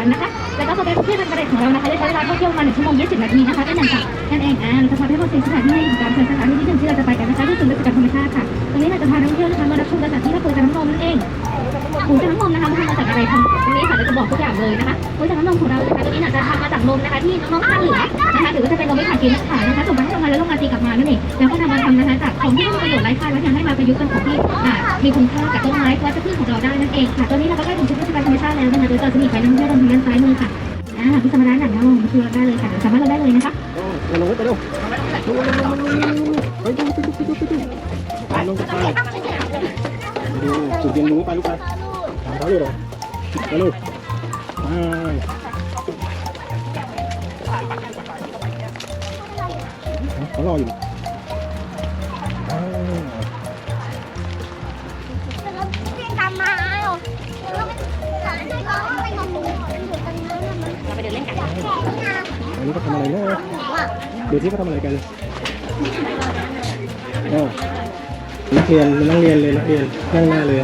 วันนะคะ แล้วก็โปซที่เป็นประเด็นของเรานะคะจะใช้เวลาท่องเที่ยวประมาณ1ชั่วโมง20นาทีนะคะได้หนึ่งนั่นเองอ่าเราจะพาไปพบสิ่งสถานที่ในการเชิญสถาน เลยนะคะปูจากน้ำนมของเรานะคะตรงนี้จะทำมาจากนมนะคะที่น้องๆทานเหลือนะคะหรือว่าจะเป็นนมไม่ขาดกินขายนะคะส่งมาให้โรงงานแล้วโรงงานตีกลับมานั่นเองแล้วก็นำมาทำนะคะจากของที่มีประโยชน์ไร้ค่าแล้วยังให้มาประยุกต์เป็นของที่มีคุณค่ากับต้นไม้วัชพืชของเราได้นั่นเองค่ะตอนนี้เราก็ใกล้ถึงชุดเทศกาลธรรมชาติแล้วนะคะโดยเราจะมีไฟน้ำเที่ยวตรงทางด้านซ้ายมือค่ะอ่าพี่สมรานหนังน้ำลงมาคือเราได้เลยค่ะสามารถเราได้เลยนะคะลงไปเร็วไปดูไปดูไปดูไปดูไปลงไปดูจุดเรียนรู้ไปลูกไปถามเขาเลยเหรอไปลูก เขารออยู่อ่าเราไปเดินเล่นกันอันนี้ก็ทำอะไรเนาะดูที่เขาทำอะไรกันโอ้นักเรียนนักเรียนเลยนักเรียนนั่งหน้าเลย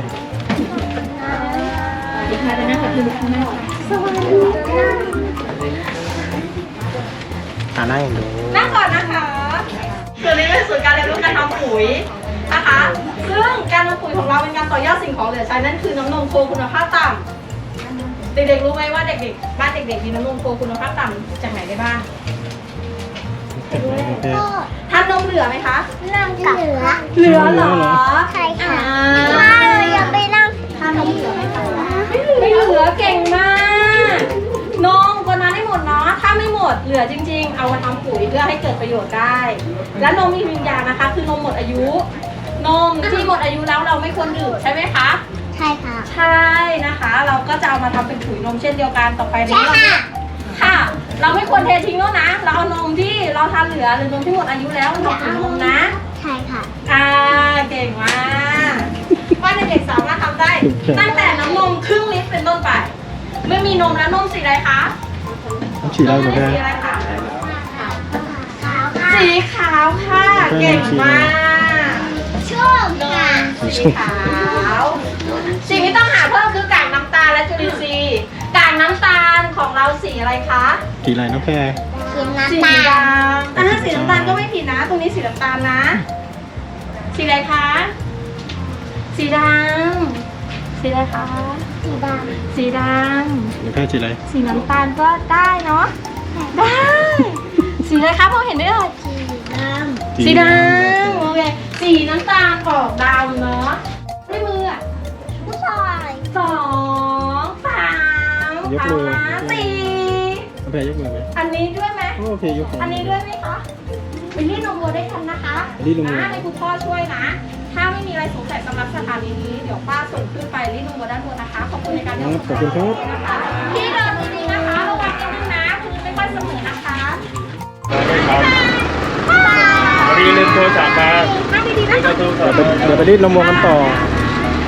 ดีค่ะแล้วนะคะคือลูกค้าอ่า นั่งดูนั่งก่อนนะคะส่วนนี้เป็นส่วนย์การเรียนรู้การทำปุ๋ยนะคะ ซึ่งการทำปุ๋ยของเราเป็นการต่อยอดสิ่งของเหลือใช้นั่นคือน้ำนมโคคุณภาพต่ำเด็กๆรู้ไหมว่าเด็กๆบ้านเด็กๆมีน้ำนมโคคุณภาพต่ำจากไหนได้บ้างโอเคทานนมเหลือไหมคะนั่งกับเหลือเหลือเหรอใช่ค่ะอ่าถ้าเรายังไปนั่งทานนมเหลือไหมคะไม่เหลือเก่งมากนมกดน้ำ ให้หมดเนาะ ถ้าไม่หมดเหลือจริง ๆ เอามาทำปุ๋ยเพื่อให้เกิดประโยชน์ได้ และนมมีวิญญาณนะคะ คือนมหมดอายุ นมที่หมดอายุแล้วเราไม่ควรดื่มใช่ไหมคะ ใช่ค่ะ ใช่นะคะ เราก็จะเอามาทำเป็นปุ๋ยนมเช่นเดียวกันต่อไปใช่นี้เราค่ะค่ะ เราไม่ควรเททิ้งแล้วนะ เราเอานมที่เราทานเหลือหรือนมที่หมดอายุแล้วมาทำปุ๋ยนมนะ ใช่ค่ะ อ่าเก่งมากว่าเด็กๆสามารถทำได้ ตั้งแต่น้ำนมครึ่งลิตรเป็นต้นไปไม่มีนมแล้วนมสีอะไรคะ ต้องฉีดอะไรเหมือนกันสีอะไรคะขาวค่ะสีขาวค่ะ เก่งมากชุ่มค่ะสีขาวสิ่งที่ต้องหาเพิ่มคือกากน้ำตาลและจุลินทรีย์กากน้ำตาลของเราสีอะไรคะสีอะไรน้องแพรกินสีน้ำตาดลำอ่าสีน้ำตาลก็ไม่ผิดนะ ตรงนี้สีน้ำตาลนะ สีอะไรคะ สีดำ สีอะไรคะสีดสีดน้องแพรสีอะไรำสีน้ำตาลก็ได้เนาะได้ สีอะไรคะมองเห็นได้เลยำสีดสีดำโอเคสีน้ำตาลออกดำเนาะด้วยมืออะำผู้ชายสองสามเอาละสี่น้องแพรยกมือไหมอันนี้ด้วยไหมโอเคยกมืออันนี้ด้วยไหมคะไปรีดนมวัวได้ทันนะคะรีดนมวัวนะให้คุณพ่อช่วยนะ ถ้าไม่มีอะไรสงสัยสำหรับสถานีนี้ เดี๋ยวป้าส่งขึ้นไปรีดนมวัวด้านบนนะคะ ขอบคุณในการครับขอบคุณครับนะคะที่เดินดีๆนะคะระวังนิดนึงนะพื้นไม่ค่อยเสมอนะคะพอดีลืมโทรศัพท์มานั่งดีๆนะคะโทรศัเดี๋พยวท์ไปมาเดี๋ยวไปรีดนมวัวกันต่อ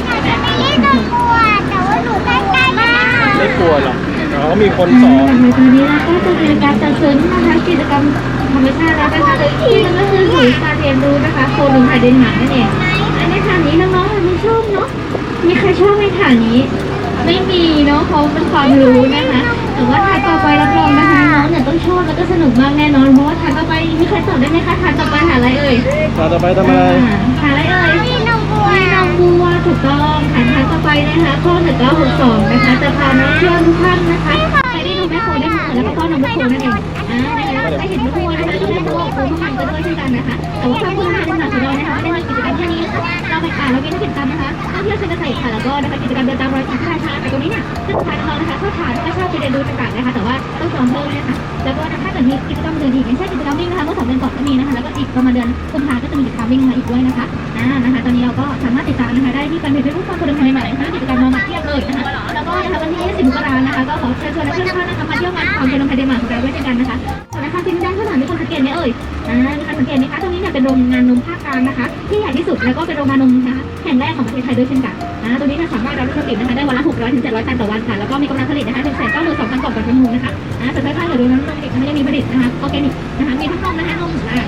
อยากจะไปเล่นนมวัวแต่ว่าหนูใกล้ๆมากไม่กลัวหรอกอ๋อมีคนสอนหลังจากนี้เราก็จะเป็นการจัดเสริมนะคะกิจกรรมธรรมชาติแล้วนะคะโดยที่มันก็คือศูนย์การเรียนรู้นะคะโคลุมไทยเดนมาร์กนั่นเอง ม่ชอบเนาะมีใครชอบในฐานนี้ ไม่มีเนาะเขาเป็นความรู้นะคะ แต่ว่าฐานต่อไปรับรองนะคะน้องเนี่ยต้องชอบแล้วก็สนุกมากแน่นอน เพราะว่าฐานต่อไปมีใครตอบได้ไหมคะฐานต่อไปหาอะไรเอ่ยต่อต่อไปทำอะไรหาอะไรเอ่ย มีนมวัวมีน้องบัวถูกต้องฐานทางต่อไปนะคะข้อหนึ่งเก้าหกสองนะคะจะพานักเที่ยวทุกท่านนะคะไปได้ดูแม่โคได้เหมือนแล้วก็ต้อนรับแม่โคนั่นเองอ่านะคะได้เห็นแม่โคนะคะก็ได้ตัวโคข้างหลังก็ด้วยเช่นกันนะคะแต่ว่าถ้าคุณมาเป็นหนักสุดยอดนะคะ อ่านเรามีนักกิจกรรมนะคะท่องเที่ยวเชิงเกษตรค่ะแล้วก็นะคะกิจกรรมเดินตามรอยธระรมชาติแต่ตรงนี้เนี่ยซึ่งทางเรานะคะเข้าฐานก็ชอบไปเรียนรู้ต่างๆนะคะ แต่ว่าต้องสอนเพิ่มนะคะแล้วก็ถ้าเกิดมีกิจกรรมอื่นอีกอย่างเช่นกิจกรรมวิ่งนะคะเมื่อสองเดือนก่อนก็มีนะคะแล้วก็อีกประมาณเดือนกุมภาก็จะมีกิจกรรมวิ่งมาอีกด้วยนะคะอ่านะคะตอนนี้เราก็สามารถติดตามนะคะได้ที่แฟนเพจเฟซบุ๊กความคนเดินใหม่ๆนะคะกิจกรรมมาใหม่เทียบเลยนะคะแล้วก็นะคะวันที่20มกรานะคะก็ขอเชิญชวนนักเที่ยวทุกท่านะคะมาเที่ยวงานความคนเดินไทยเดนมาร์กของเราด้วยเช่นกันนะคะส่วนนะคะที่ด้านข้างหลังมีคนสังเกตไหมเอ่ยอ่ามีคนสังเกตไหมคะ นี้เนี่ยเป็นโรงงานนมภาคกลางนะคะ ที่ใหญ่ที่สุดแล้วก็เป็นโรงงานนมนะคะแห่งแรกของประเทศไทยด้วยเช่นกันอ่าตัวนี้เนี่ยสามารถรับผลิตนะคะได้วันละ600ถึง700ตันต่อวันค่ะแล้วก็มีกำลังผลิตนะคะถึงแสนเก้าหมื่นสองพันกล่องต่อชั่วโมงนะคะอ่าแต่ถ้าเกิดดูน้ำนมเด็กนะคะยังมีผลิตนะคะออร์แกนิกนะคะมีทั้งนมนะคะนมอ่า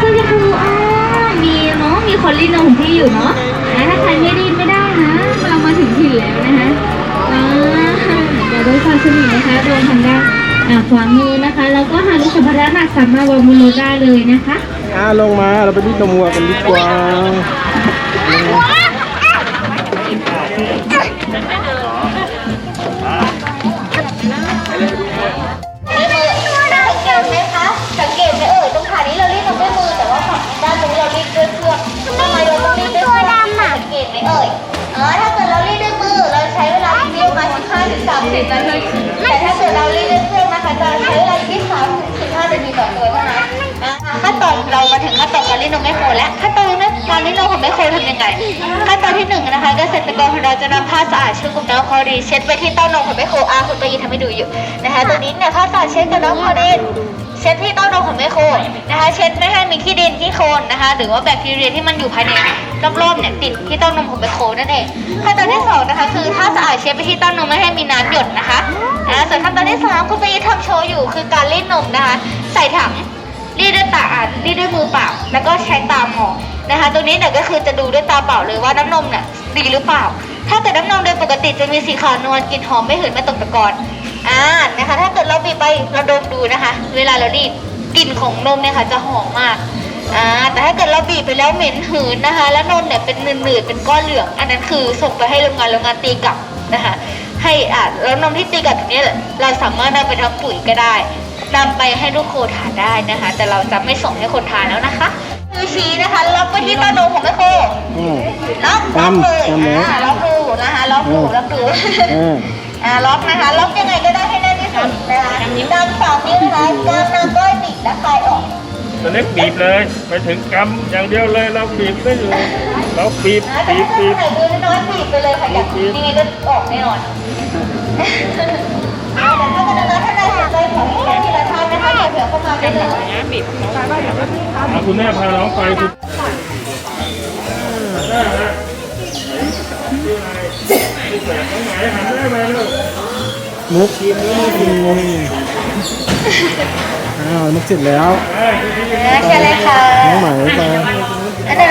ซึ่คืออ่ามีเนาะมีคนรีดนมของพี่อยู่เนาะอ่าถ้าใครไม่รีดไม่ได้นะเรามาถึงถิ่นแล้วนะคะอ่าเดี๋ยวด้วยความสนิทนะคะโดนทางด้านอ่าขวามือนะคะ แล้วก็หากมีสัมภาระหนักสามารถวางบนรถได้เลยนะคะ อ่าลงมาเราไปรีดนมวัวกันดีกว่าสังเกตไหมคะสังเกตไหมเอ่ยตรงขานี้เรารีดนมด้วยมือแต่ว่าฝั่งด้านตรงนี้เรารีดด้วยเครื่องทำไมเราต้องรีดด้วยเครื่องสังเกตไหมเอ่ยเออถ้าเกิดเรารีดด้วยมือเราใช้เวลารีดประมา15ถึง30นาทีแต่ถ้าเกิดเรารีดด้วยเครื่องนะคะจะใช้เวลารีด3ถึง15นาทีต่อตัว ตอนเรามาถึงขั้นตอนการรีดนมแม่โคแล้วขั้นตอนการรีดนมของแม่โคทำยังไง ขั้นตอนที่หนึ่งนะคะเกษตรกรของเราจะนำผ้าสะอาดเช็ดกับน้ำคลอรีนเช็ดไปที่เต้านมของแม่โคอาคุณไปยินทำให้ดูอยู่นะคะตัวนี้เนี่ยผ้าสะอาดเช็ดกับน้ำคลอรีนเช็ดที่เต้านมของแม่โคนะคะเช็ดไม่ให้มีขี้ดินขี้โคลนนะคะ หรือว่าแบคทีเรียที่มันอยู่ภายในรอบๆเนี่ยติดที่เต้านมของแม่โคนั่นเองขั้นตอนที่สองนะคะคือถ้าสะอาดเช็ดไปที่เต้านมไม่ให้มีน้ำหยดนะคะอ่าส่วนขั้นตอนที่สามคุณไปทำโชว์อยู่คือการรีดนมนะคะ ใส่ถัง รีดด้วยตาอ่ารีดด้วยมือเปล่าแล้วก็ใช้ตามองนะคะตัวนี้เนี่ยก็คือจะดูด้วยตาเปล่าเลยว่าน้ำนมเนี่ยดีหรือเปล่า ถ้าเกิดน้ำนมโดยปกติจะมีสีขาวนวลกลิ่นหอมไม่หืนไม่ตกตะกอนอ่านะคะ ถ้าเกิดเราบีบไปเราดมดูนะคะ เวลาเรารีดกลิ่นของนมเนี่ยค่ะจะหอมมากอ่าแต่ถ้าเกิดเราบีบไปแล้วเหม็นหืนนะคะ แล้วนมเนี่ยเป็นหนืดๆเป็นก้อนเหลือง อันนั้นคือส่งไปให้โรงงานโรงงานตีกลับนะคะให้อ่าแล้วนมที่ตีกลับตรงนี้เราสามารถนำไปทำปุ๋ยก็ได้ นำไปให้ลูกโคทานได้นะคะ แต่เราจะไม่ส่งให้คนทานแล้วนะคะมือชี้นะคะล็อกไปที่เต้านมของแม่โคอืม ล็อกล็อกเลยจำจำแล้วอ่าล็อกดูนะคะล็อกดูล็อกดูเอออ่าล็อกนะคะล็อกยังไงก็ได้ให้แน่นที่สุดนะคะดันสองนิ้วนะคะกำนำก้อยบิดและคลายออกตัวเล็กบีบเลย ไปถึงกำอย่างเดียวเลยเราบีบไม่อยู่เราบีบนะแต่บีบถ้าบีบ ไหนดูน้อยๆบีบไปเลยค่ะอย่างยังไงก็ออกแน่นอนอ่าแต่ถ้าเกิดน้อยๆท่านใดสนใจขอให้แค่ทีละท่านนะคะ เผื่อเข้ามาได้เลยเอาคุณแม่พาน้องไปคุณแม่ฮะที่ไหนตรงไหนหันแม่มาเร็วมุกกินแล้วกินงงอ้าวมุกเสร็จแล้วเอ้ยคุณพี่นะแค่เลยค่ะน้องไหมไปอันนั้น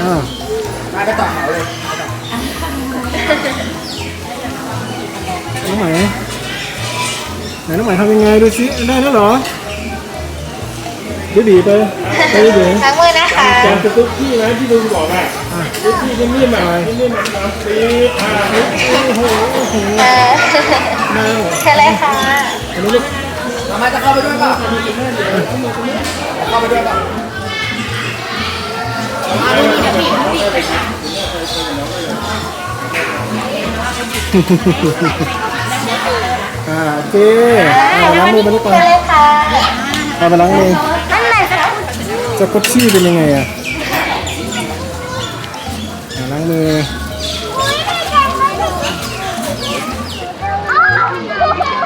อ้าวน้องไหมไห นน้องไหมทำยังไงดูสิได้แล้วเหรอดูดีไปไปดูดีทั้งมือนะคะจำตุ๊กพี่นะที่ลุงบอกอะตุ๊กพี่นิ่มๆอะนิ่มๆอะน้ำปี๊ดอะเออได้แค่เลยค่ะอันนี้ลูก อ่าโอเคอ่าล้างมือไปลูกก่อนเอาไปล้างมืออันไหนคะจะกดชี่เป็นยังไงอะอ่าล้างมือ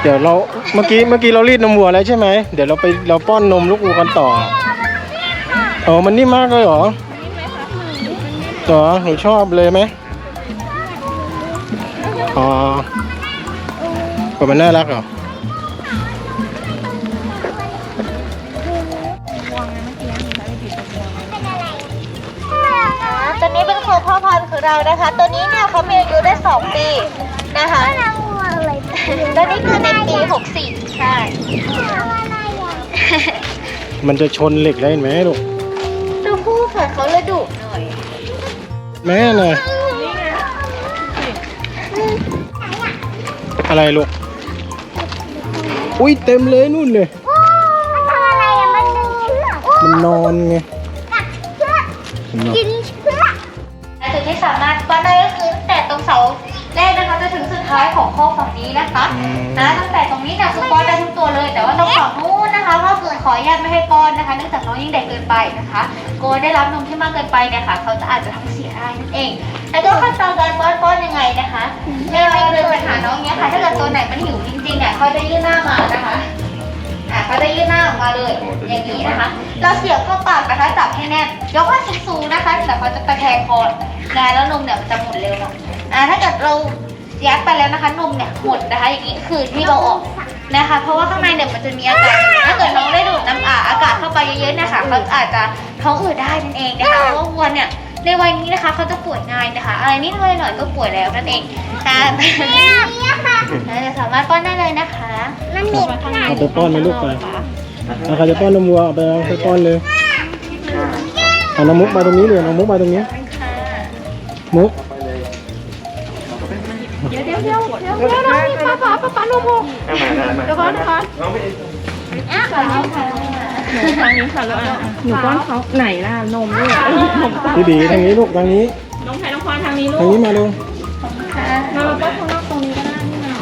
เดี๋ยวเราเมื่อกี้เมื่อกี้เรารีดนมวัวแล้วใช่ไหมเดี๋ยวเราไปเราป้อนนมลูกวัวกันต่ออ๋อมันนิ่มมากเลยเหรอเหรอหนูชอบเลยไหมอ๋อ ก็มันน่ารักเหรอตัวนี้เป็นโคพ่อพันธุ์ของเรานะคะ ตัวนี้เนี่ยเขามีอายุได้ 2 ปีนะคะตัวนี้คือในปี64ใช่มันจะชนเหล็กได้ไหมลูกตัวผู้ค่ะเขาระดุหน่อย แม่น่ะอะไรลูก อุ้ยเต็มเลยนู่นเลยอะไรอะมันดึงเชือกมันนอนไงกัดเชือกมันนอนกินเชือกและจุดที่สามารถปั้นได้ก็คือตั้งแต่ตรงเสาแรกนะคะจะถึงสุดท้ายของข้อฝั่งนี้นะคะนะตั้งแต่ตรงนี้เนี่ยคือป้อนได้ทุกตัวเลย แต่ว่าตรงฝั่งนู้นนะคะก็คือขออนุญาตไม่ให้ป้อนนะคะเนื่องจากน้องยิ่งเด็กเกินไปนะคะกลัวได้รับนมที่มากเกินไปเนี่ยค่ะเขาจะอาจจะท้องเสียได้นั่นเอง แล้วก็ขั้นตอนการป้อนป้อนยังไงนะคะเวลาเราเดินไปหาน้องเนี้ยค่ะ ถ้าเกิดตัวไหนมันหิวจริงๆเนี่ยเขาจะยื่นหน้ามานะคะอะเขาจะยื่นหน้าออกมาเลยอย่างนี้นะคะ เราเสียบเข้าปากนะคะจับให้แน่นยกให้สูงๆนะคะแต่เขาจะตะแคงคอนานแล้วนมเนี่ยมันจะหมดเร็วหน่อยอ่าถ้าเกิดเรายัดไปแล้วนะคะนมเนี่ยหมดนะคะ อย่างนี้คือที่เราออกนะคะ เพราะว่าข้างในเนี่ยมันจะมีอากาศอยู่ถ้าเกิดน้องได้ดูดน้ำอ่าอากาศเข้าไปเเยอะๆนะคะเขาอาจจะท้องอืดได้นั่นเองนะคะเพราะว่าวัวเนี่ย ในวัยนี้นะคะเขาจะป่วยง่ายนะคะ อะไรนิดหน่อยๆก็ป่วยแล้วนั่นเองค่ะเราจะสามารถป้อนได้เลยนะคะมันมีขนาดเอาไปป้อนไหมลูกไปเอาใครจะป้อนนมวัวเอาไปเอาไปป้อนเลยเอาน้ำมุกมาตรงนี้เลยน้ำมุกมาตรงนี้มุก หนูป้อนเขาไหนล่ะนมด้วยนมป้อนพี่บีทางนี้ลูกทางนี้ น้องแพรน้องพรทางนี้ลูทางกนี้มาเร็วมามาป้อนข้างนอกตรงนี้ก็ได้นี่นะ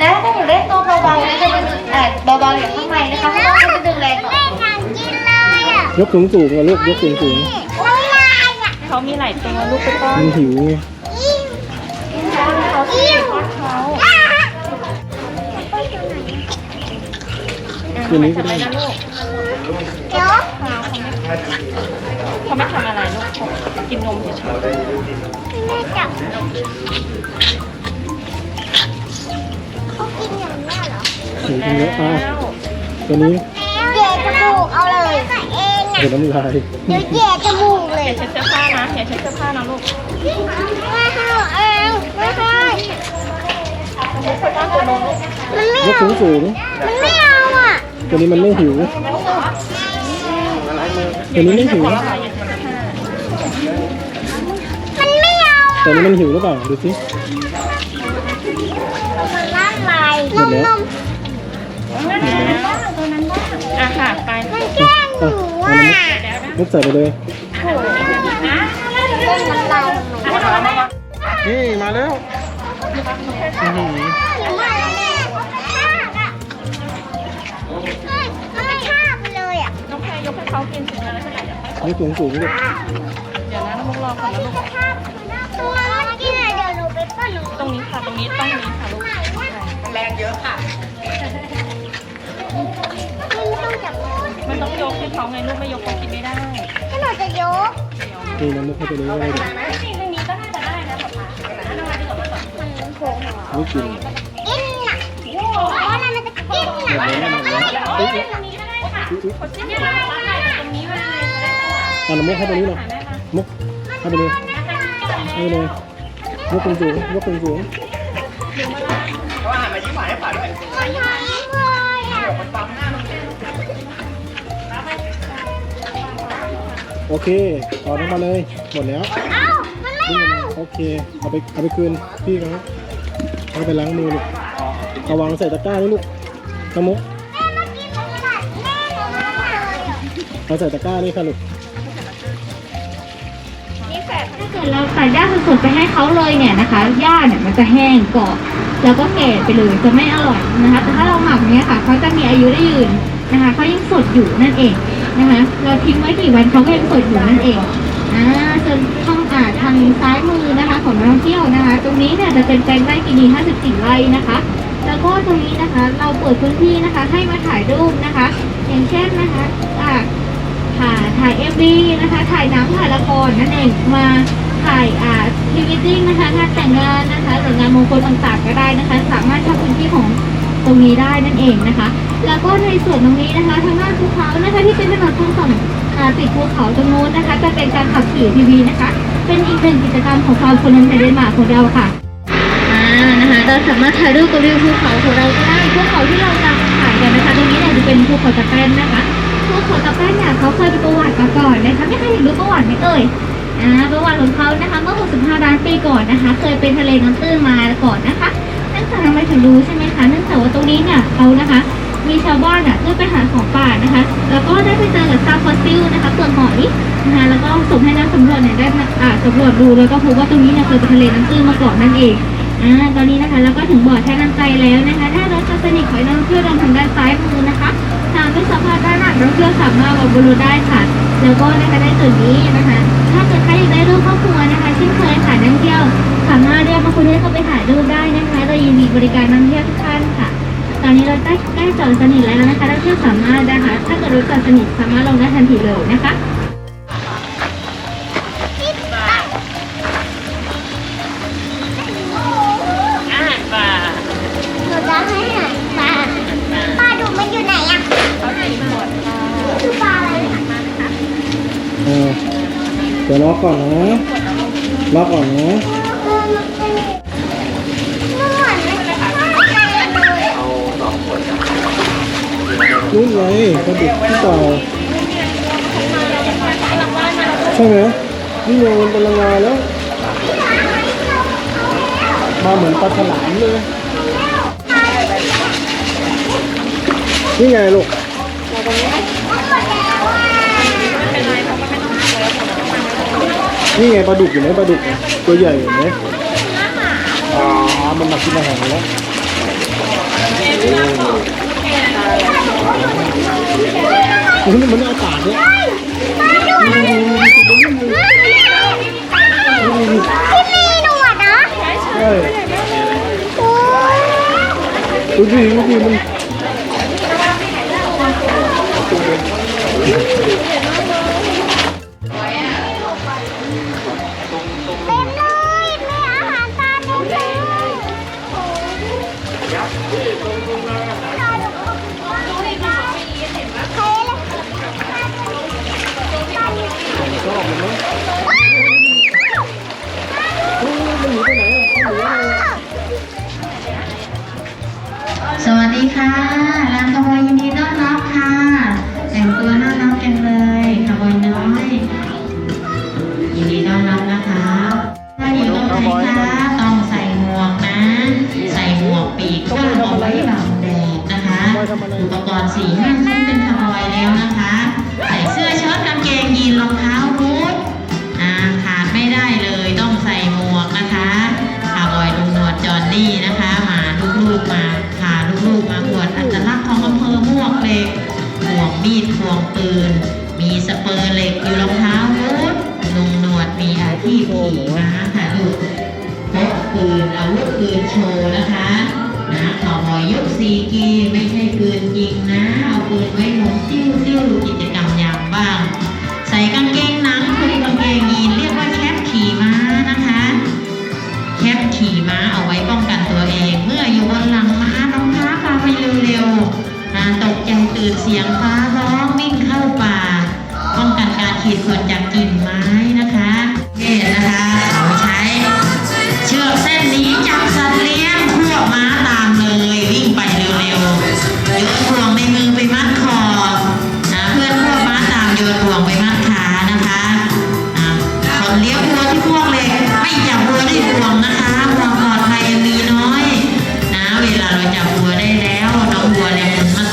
แล้วถ้าหนูเล่นตัวเบาๆนะจะดึงเอ่อเบาๆอย่างข้างในนะคะเพราะว่าจะดึงแรงกว่า ยกสูงสูงๆอะลูกยกสูงสูงเขามีหลายตัวลูกไปป้อๆนมันหิวไง ตัวนี้ก็ได้นะลูกเขาไม่ทำอะไรลูกเขากินนมเฉยหิวๆจรินอย่างแล้แล้วอะวตัวนี้เย่จมูกเอาเลยเองอะเดี๋ยวน้ำลายเดี๋ยวเย่จมูกเลยอย่าเช็ดเสื้อผ้านะอย่าเช็ดเสื้อผ้านะลูกไม่ให้เองไม่ให้ป้อนตัวนมลูกมันไม่ยกสูงสูงมันไม่เอาอะ ตัวนี้มันไม่หิวตัวนี้ไม่หิวมันไม่เอาตัวนี้มันหิวหรือเปล่าดูสิมันล่านลายหมดแล้วอะค่ะไปมันแกล้งหนูอะมุกใส่ไปเลยนี่มาแล้ว เขากินเสร็จแล้วเท่าไหร่เดี๋ยวค่อยยกสูงสูงๆลูกเดี๋ยวนะน้องมุกรอก่อนนะลูกตรงนั้นเมื่อกี้น่ะเดี๋ยวหนูไปปั้นหนูตรงนี้ค่ะ ตรงนี้ต้องนี้ค่ะลูก แรงเยอะค่ะไม่ต้องจับมือมันต้องยกให้เขาไงลูกไม่ยกเขากินไม่ได้ ถ้าหนูจะยกนี่น้ำมุกให้ตัวนี้ก็ได้ดิจริงตรงนี้ก็น่าจะได้นะป๊าป๊ามันโผล่หัวไม่กินกินน่ะเพราะว่ามันจะกินน่ะมันไม่ยอมอุ๊ยอุ๊ยตรงนี้ก็ได้ค่ะคนจิ้มได้ อาน้ำมุกให้ตัวนี้หน่อยมุกให้ไปเลยให้ไปเลยยกสูงสูงๆยกสูงสูงมันทำเลยอะโอเคต่อลงมาเลย หมดแล้วเอ้ามันไม่เอาโอเค เอาไปเอาไปคืนพี่เขาเอาไปล้างมือลูกระวังใส่ตะกร้าด้วยลูกน้ำมุกแม่เมื่อกี้มันกัดแม่หนูมาเลยอะเอาใส่ตะกร้านี่ค่ะลูก เราใส่หญ้าสดๆไปให้เขาเลยเนี่ยนะคะหญ้าเนี่ยมันจะแห้งกรอบแล้วก็แก่ไปเลยจะไม่อร่อยนะคะ แต่ถ้าเราหมักเนี่ยค่ะเขาจะมีอายุได้ยืนนะคะเขายังสดอยู่นั่นเองนะคะ เราทิ้งไว้กี่วันเขาก็ยังสดอยู่นั่นเองอ่าส่วนช่องอ่าทางซ้ายมือนะคะของนักท่องเที่ยวนะคะ ตรงนี้เนี่ยจะเป็นแปลงไร่กินี54ไร่นะคะ แล้วก็ตรงนี้นะคะเราเปิดพื้นที่นะคะ ให้มาถ่ายรูปนะคะ อย่างเช่นนะคะอ่าถ่ายถ่ายเอฟวีนะคะ ถ่ายหนังถ่ายละครนั่นเองมา ถ่ายอ่าพรีเวดดิ้งนะคะงานแต่งงานนะคะหรืองานมงคลต่างๆก็ได้นะคะ สามารถเข้าพื้นที่ของตรงนี้ได้นั่นเองนะคะ แล้วก็ในส่วนตรงนี้นะคะทางด้านภูเขานะคะที่เป็นถนนทางฝั่งติดภูเขาตรงนู้นนะคะจะเป็นการขับขี่ทีวีนะคะ เป็นอีกหนึ่งกิจกรรมของความคนในเดนมาร์กของเราค่ะอ่านะคะเราสามารถถ่ายรูปกับวิวภูเขาของเราก็ได้ภูเขาที่เราจะถ่ายกันนะคะ ตรงนี้เนี่ยจะเป็นภูเขาตะแป้นนะคะภูเขาตะแป้นเนี่ยเขาเคยเป็นประวัติมาก่อนนะคะไม่เคยเห็นรู้ประวัติไหมเอ่ย อ่าประวัติของเขานะคะเมื่อ 65 ล้านปีก่อนนะคะ เคยเป็นทะเลน้ำตื้นมาก่อนนะคะเนื่องจากทำไมถึงรู้ใช่ไหมคะเนื่องจากว่าตรงนี้เนี่ยเขานะคะ มีชาวบ้านอะขึ้นไปหาของป่านะคะ แล้วก็ได้ไปเจอกับซากฟอสซิลนะคะเปลือหอยนะคะแล้วก็ส่งให้นักสำรวจเนี่ยได้อ่าสำรวจดูแล้วก็พบว่าตรงนี้เนี่ยเคยเป็นทะเลน้ำตื้นมาก่อนนั่นเองอ่าตอนนี้นะคะเราก็ถึงบ่อแช่น้ำใจแล้วนะคะถ้ารถจะสนิทขอให้นักท่องเที่ยวเดินทางด้านซ้ายมือนะคะทางไม่สามารถด้านหน้านักท่องเที่ยวสามารถบนรถได้ค่ะ แล้วก็นะคะในส่วนนี้นะคะ เกิดใครอยากได้รูปครอบครัวนะคะเช่นเคยค่ะนักเที่ยว สามารถเรียกมาคุณเที่เข้าไปถ่ายรูปได้นะคะเรายินดีบริการนักเที่ยวทุกท่านค่ะ ตอนนี้เราใกล้ใกล้จอดสนิทแล้วนะคะนักเที่ยวสามารถนะคะ ถ้าเกิดรถจอดสนิทสามารถลงได้ทันทีเลยนะคะ เดี๋ยวล็อกก่อนนะล็อกก่อนนะรุ่นไงกระดิกที่เก่าใช่ไหมนี่ยังนเป็นลังงาแล้ว มาเหมือนปลาฉลามเลยนี่ไงลูก นี่ไงปลาดุกอยู่ไหมปลาดุกตัวใหญ่อยู่ไหมอ๋อมันมากินอาหารแล้วโอ้ยนี่มันเอาปากเนี่ยที่มีหนวดนะใช่ดูดิดูดิมัน ยินดีต้อนรับนะคะถ้านนายงไทยคะต้องใส่หมวกนะ ใส่หมวกปีกก้าวเอาไว้บังแดดนะคะ อุปกรณ์สี่ห้ห้า ฟิวฟิวกิจกรรมยามว่าง ใส่กางเกงหนังคุมกางเกงยีนเรียกว่าแคปขี่ม้านะคะ แคปขี่ม้าเอาไว้ป้องกันตัวเอง เมื่ออยู่บนหลังม้าน้องพ้าพาไปเร็วๆตกใจตื่นเสียงฟ้าร้องวิ่งเข้าป่า ป้องกันการขีดข่วนจากกิ่งไม้นะคะเนี่ยนะคะเอาใช้เชือกเส้นนี้จับสัตว์เลี้ย ได้แล้วน้องบัวแล้ว